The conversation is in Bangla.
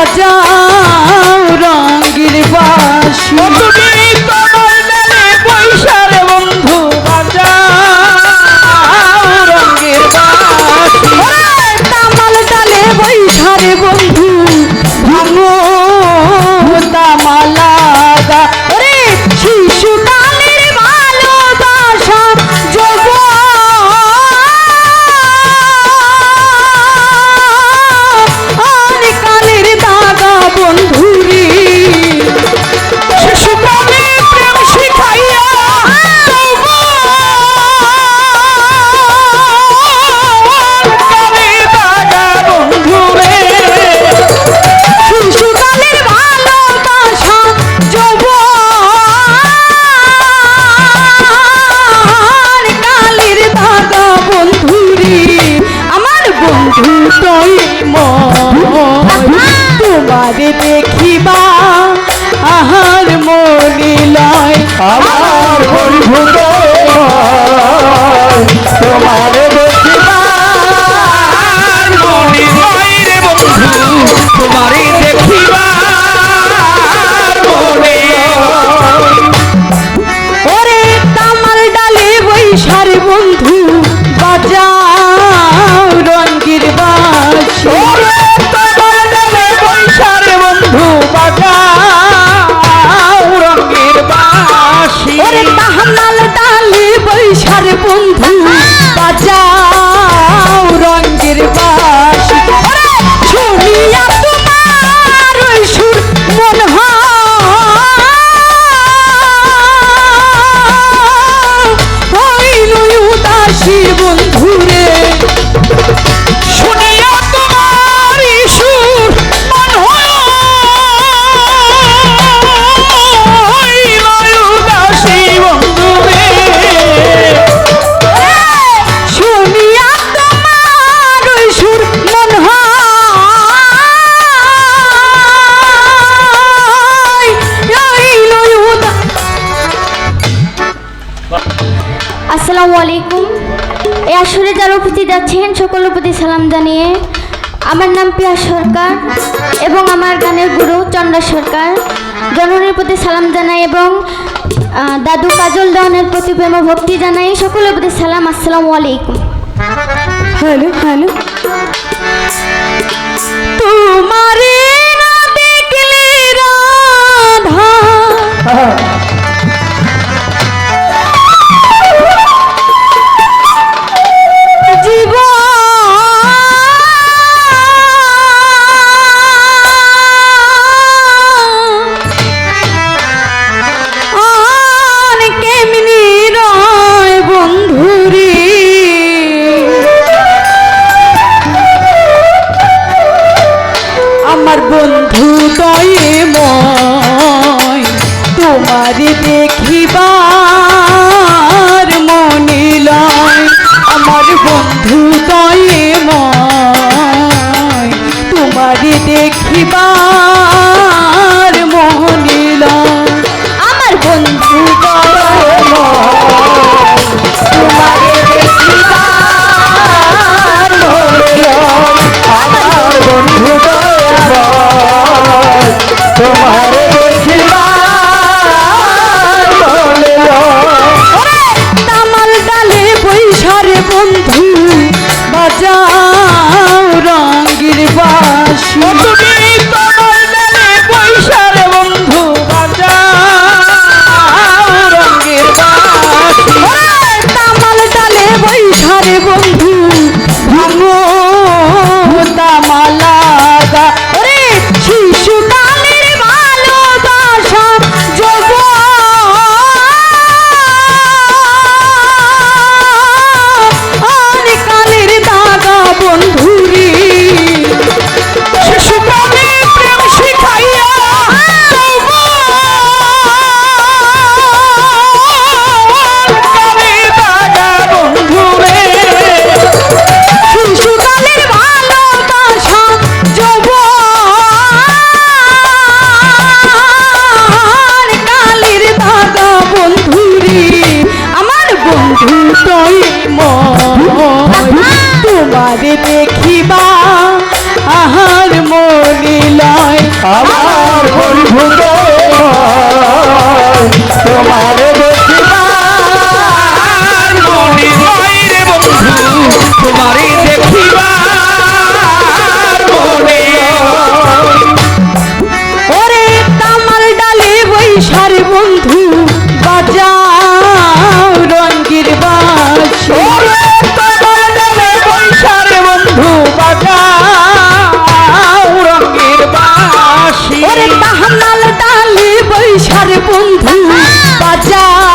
i don't আসসালামু আলাইকুম। এই আসরে যারা উপস্থিত আছেন, সকলের প্রতি সালাম জানিয়ে আমার নাম পিয়া সরকার এবং আমার গানের গুরু চন্দ্রা সরকার। জননীর প্রতি সালাম জানাই এবং দাদু কাজল দহনের প্রতি প্রেম ভক্তি জানাই সকলের প্রতি সালাম। আসসালামু আলাইকুম। Hello hello. দেখিবার মনিলয় আমার বন্ধু তয়ে তোমারে দেখিবা তোমার দেখিবা আহার মনে লয়। আমার বন্ধু তোমার দেখিবা মনে লয় রে বন্ধু তোমারে দেখিবা ওরে তামাল ডালে বৈশার বন্ধু দিশার বন্ধু বাজা